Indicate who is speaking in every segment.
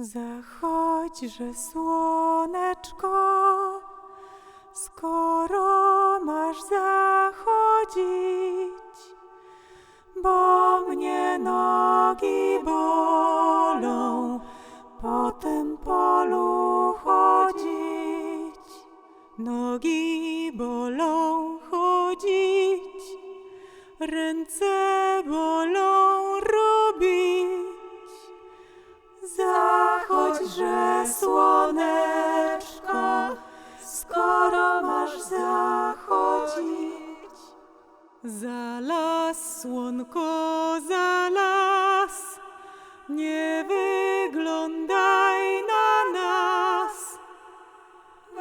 Speaker 1: Zachodźże słoneczko, skoro masz zachodzić, bo mnie nogi bolą po tym polu chodzić. Nogi bolą chodzić, ręce bolą robić. Zachodźże słoneczko, skoro masz zachodzić. Za las, słonko, za las, nie wyglądaj na nas.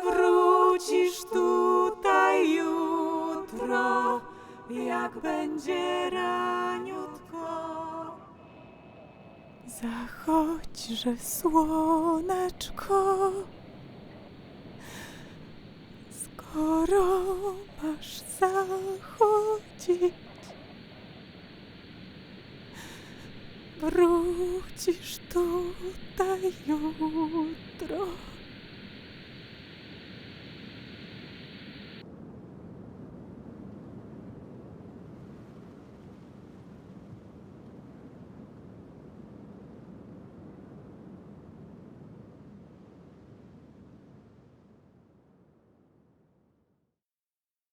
Speaker 1: Wrócisz tutaj jutro, jak będzie raniutko. Zachodźże słoneczko, skoro masz zachodzić. Wrócisz tutaj jutro.